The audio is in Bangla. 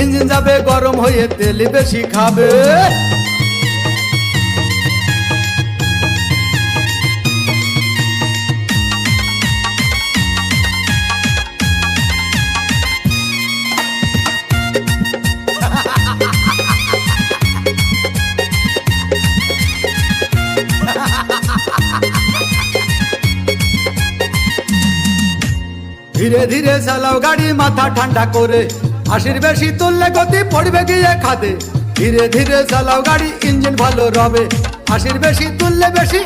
ইঞ্জিন যাবে গরম হয়ে তেল বেশি খাবে। ধীরে ধীরে চালাও গাড়ি মাথা ঠান্ডা করে। আশির বেশি তুললে গতি পড়বে গিয়ে খাদে। ধীরে ধীরে চালাও গাড়ি, ইঞ্জিন ভালো রবে। আশির বেশি তুললে বেশি